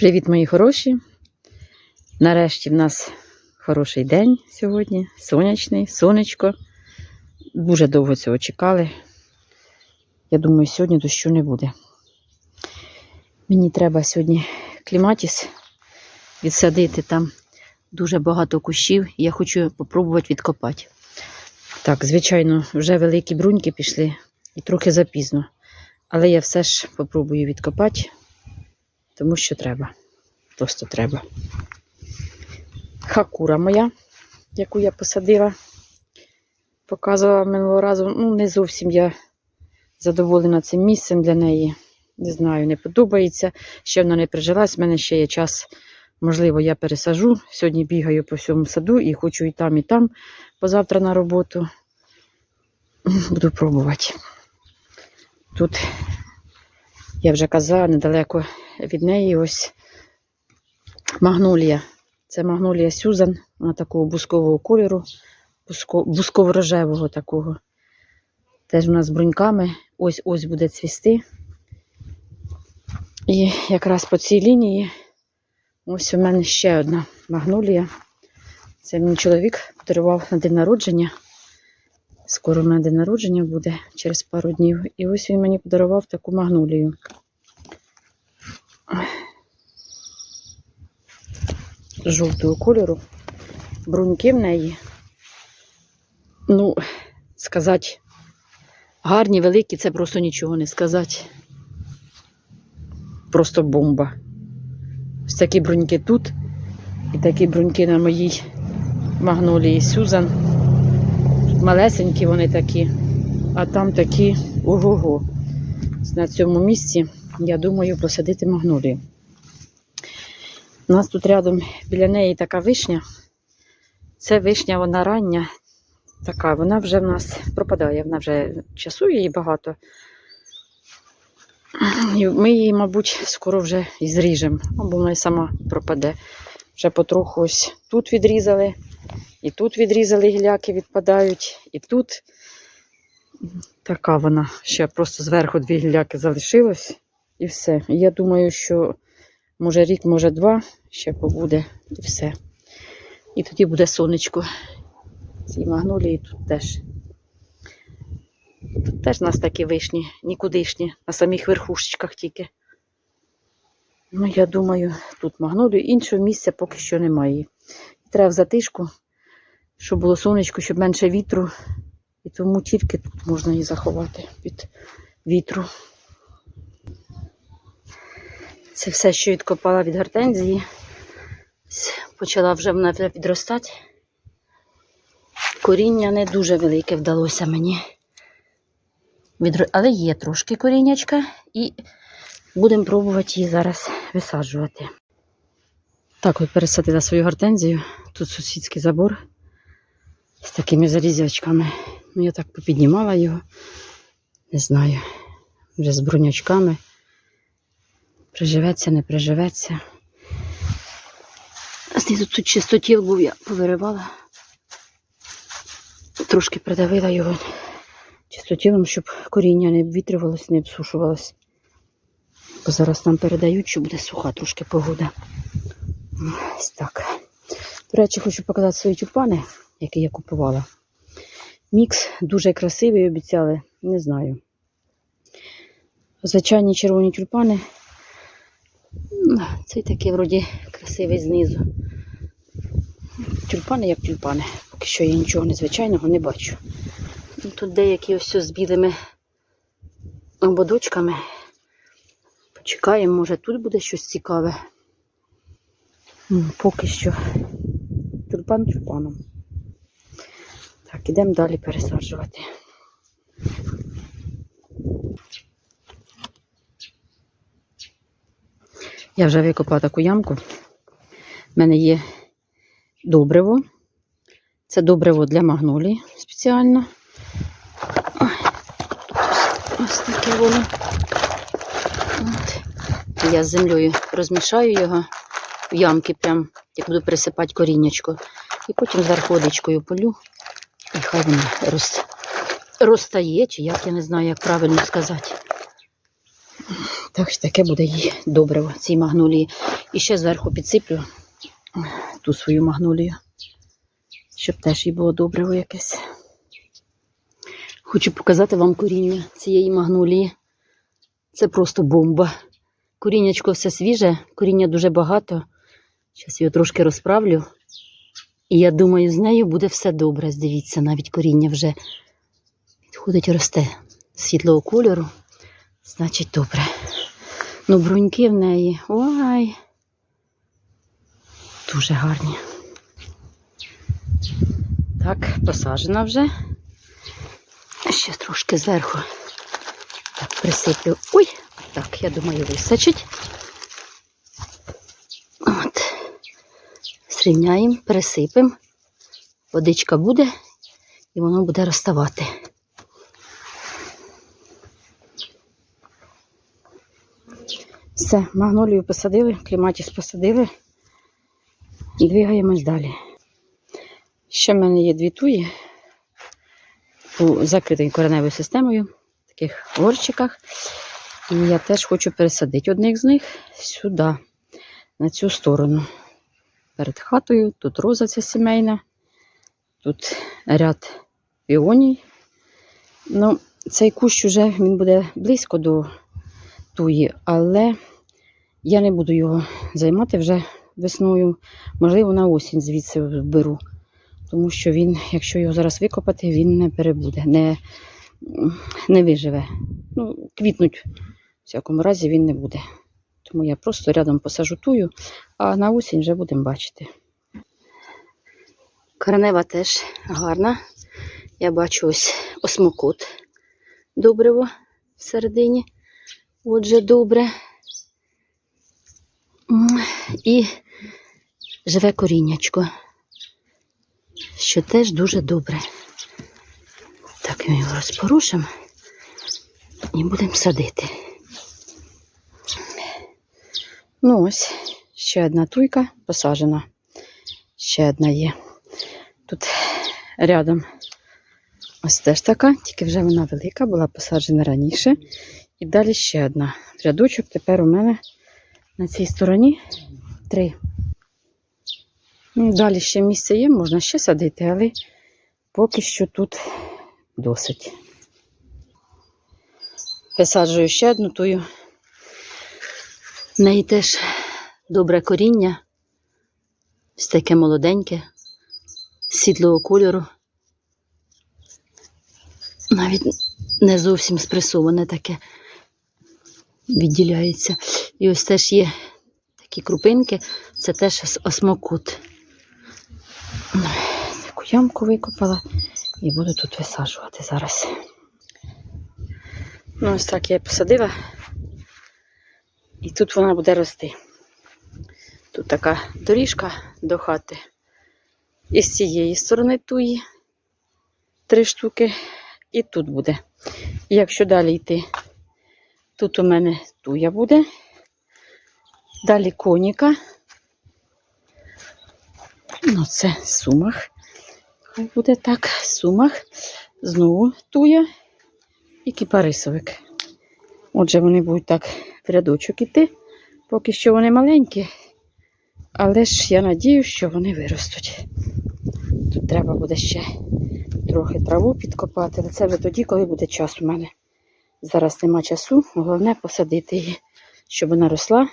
Привіт, мої хороші. Нарешті в нас хороший день сьогодні. Сонячний, сонечко. Дуже довго цього чекали. Я думаю, сьогодні дощу не буде. Мені треба сьогодні кліматіс відсадити там дуже багато кущів. Я хочу спробувати відкопати. Так, звичайно, вже великі бруньки пішли і трохи запізно. Але я все ж спробую відкопати, тому що треба. Просто треба. Хакура моя, яку я посадила, показувала минулого разу. Ну, не зовсім я задоволена цим місцем для неї. Не знаю, не подобається. Ще вона не прижилась, в мене ще є час. Можливо, я пересажу. Сьогодні бігаю по всьому саду і хочу і там, і там позавтра на роботу. Буду пробувати. Тут, я вже казала, недалеко від неї ось магнолія. Це магнолія Сюзан, вона такого бускового кольору, буско- бусково-рожевого такого. Теж вона з бруньками. Ось ось буде цвісти. І якраз по цій лінії ось у мене ще одна магнолія. Це мій чоловік подарував на день народження. Скоро в мене день народження буде через пару днів. І ось він мені подарував таку магнолію. Жовтого кольору. Бруньки в неї. Ну, сказати, гарні, великі, це просто нічого не сказати. Просто бомба. Ось такі бруньки тут. І такі бруньки на моїй магнолії Сюзан. Малесенькі вони такі, а там такі ого-го. На цьому місці, я думаю, посадити магнолію. У нас тут рядом біля неї така вишня. Це вишня, вона рання, така, вона вже в нас пропадає, вона вже часу її багато. І ми її, мабуть, скоро вже і зріжемо, або вона сама пропаде. Вже потроху ось тут відрізали, і тут відрізали гіляки, відпадають, і тут така вона. Ще просто зверху дві гіляки залишилось, і все. Я думаю, що може рік, може два, ще побуде, і все. І тоді буде сонечко. Ці магнолії тут теж. Тут теж у нас такі вишні, нікудишні, на самих верхушечках тільки. Ну, я думаю, тут магнолію. Іншого місця поки що немає. Треба затишку, щоб було сонечко, щоб менше вітру. І тому тільки тут можна її заховати від вітру. Це все, що відкопала від гортензії. Почала вже вона відростати. Коріння не дуже велике вдалося мені. Але є трошки коріннячка і будемо пробувати її зараз висаджувати. Так, от пересадила свою гортензію. Тут сусідський забор з такими залізячками. Ну, я так попіднімала його. Не знаю. Вже з брунячками. Приживеться, не приживеться. Знизу тут чистотіл був, я повиривала. Трошки придавила його чистотілом, щоб коріння не обвітрювалось, не обсушувалось. Бо зараз нам передають, що буде суха трошки погода. Ось так. До речі, хочу показати свої тюльпани, які я купувала. Мікс дуже красивий, обіцяли, не знаю. Звичайні червоні тюльпани. Цей такий вроді красивий знизу. Тюльпани як тюльпани. Поки що я нічого незвичайного не бачу. Ну, Тут деякі ось з білими ободочками. Почекаємо, може тут буде щось цікаве. Поки що тюльпан тюльпаном. Так, ідемо далі пересаджувати. Я вже викопала таку ямку. У мене є добриво. Це добриво для магнолії спеціально. Ось, таке воно. Я з землею розмішаю його в ямки, прям як буду присипати коріннячко. І потім зверху водичкою полю. І хай воно роз... розтає, чи як я не знаю, як правильно сказати. Так що таке буде їй добре цій магнолії. І ще зверху підсиплю ту свою магнолію, щоб теж їй було добре якесь. Хочу показати вам коріння цієї магнолії. Це просто бомба. Коріннячко все свіже, коріння дуже багато. Зараз його трошки розправлю. І я думаю, з нею буде все добре. Дивіться, навіть коріння вже підходить, росте світлого кольору. Значить, добре. Ну, бруньки в неї. Ой. Дуже гарні. Так, посаджена вже. Ще трошки зверху. Так, присиплю. Ой, так, я думаю, висачить. От. Зрівняємо, пересипемо. Водичка буде і воно буде розставати. Все, магнолію посадили, кліматіс посадили. Двигаємось далі. Ще в мене є дві туї у закритою кореневою системою, в таких горщиках. І я теж хочу пересадити одних з них сюди, на цю сторону. Перед хатою. Тут роза ця сімейна, тут ряд піоній. Ну, цей кущ вже він буде близько до туї, але я не буду його займати вже весною. Можливо, на осінь звідси беру. Тому що він, якщо його зараз викопати, він не перебуде, не, не виживе. Ну, квітнуть, в всякому разі, він не буде. Тому я просто рядом посажу тую, а на осінь вже будемо бачити. Коренева теж гарна. Я бачу ось осмокот добриво всередині. Отже, добре. І живе коріннячко, що теж дуже добре. Так, ми його розпорушимо і будемо садити. Ну ось, ще одна туйка посаджена. Ще одна є. Тут рядом ось теж така, тільки вже вона велика, була посаджена раніше. І далі ще одна. Рядочок тепер у мене на цій стороні три. Ну, далі ще місце є, можна ще садити, але поки що тут досить. Висаджую ще одну тую. В неї теж добре коріння, ось таке молоденьке, світлого кольору. Навіть не зовсім спресоване таке відділяється. І ось теж є такі крупинки, це теж осмокут. Таку ямку викопала і буду тут висаджувати зараз. Ну, ось так я посадила. І тут вона буде рости. Тут така доріжка до хати. І з цієї сторони туї три штуки, і тут буде. І якщо далі йти, тут у мене туя буде. Далі коніка. Ну, це сумах. Хай буде так, сумах. Знову туя і кіпарисовик. Отже, вони будуть так в рядочок іти. Поки що вони маленькі, але ж я надію, що вони виростуть. Тут треба буде ще трохи траву підкопати, але це вже тоді, коли буде час у мене. Зараз нема часу, головне посадити її, щоб вона росла,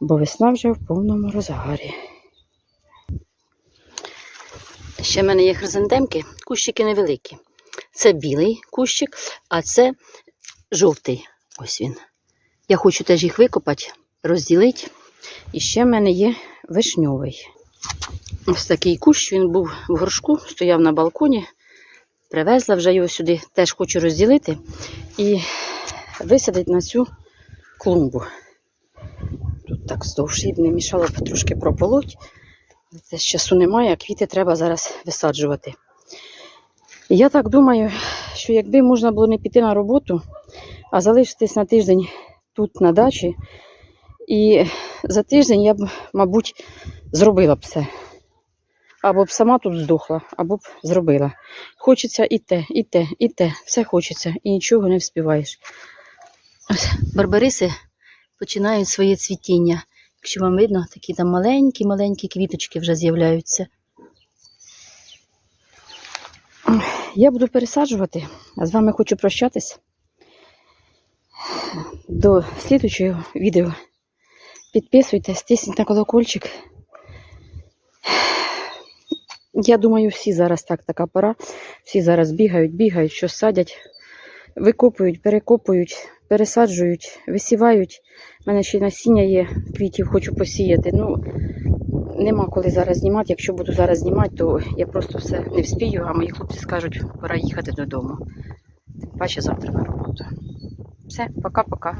бо весна вже в повному розгарі. Ще в мене є хризантемки, кущики невеликі. Це білий кущик, а це жовтий. Ось він. Я хочу теж їх викопати, розділити. І ще в мене є вишньовий. Ось такий кущ, він був в горшку, стояв на балконі. Привезла вже його сюди, теж хочу розділити і висадити на цю клумбу. Так здовж б не мішало трошки прополоть. Це часу немає, а квіти треба зараз висаджувати. І я так думаю, що якби можна було не піти на роботу, а залишитись на тиждень тут на дачі, і за тиждень я б, мабуть, зробила б все. Або б сама тут здохла, або б зробила. Хочеться і те, і те, і те, все хочеться, і нічого не вспіваєш. Ось барбариси починають своє цвітіння. Якщо вам видно, такі там маленькі-маленькі квіточки вже з'являються. Я буду пересаджувати, а з вами хочу прощатись. До слідчого відео. Підписуйтесь, тисніть на колокольчик. Я думаю, всі зараз так, така пора. Всі зараз бігають, бігають, що садять, викопують, перекопують, пересаджують, висівають. У мене ще й насіння є, квітів хочу посіяти. Ну, нема коли зараз знімати. Якщо буду зараз знімати, то я просто все не вспію, а мої хлопці скажуть, пора їхати додому. Тим паче завтра на роботу. Все, пока-пока.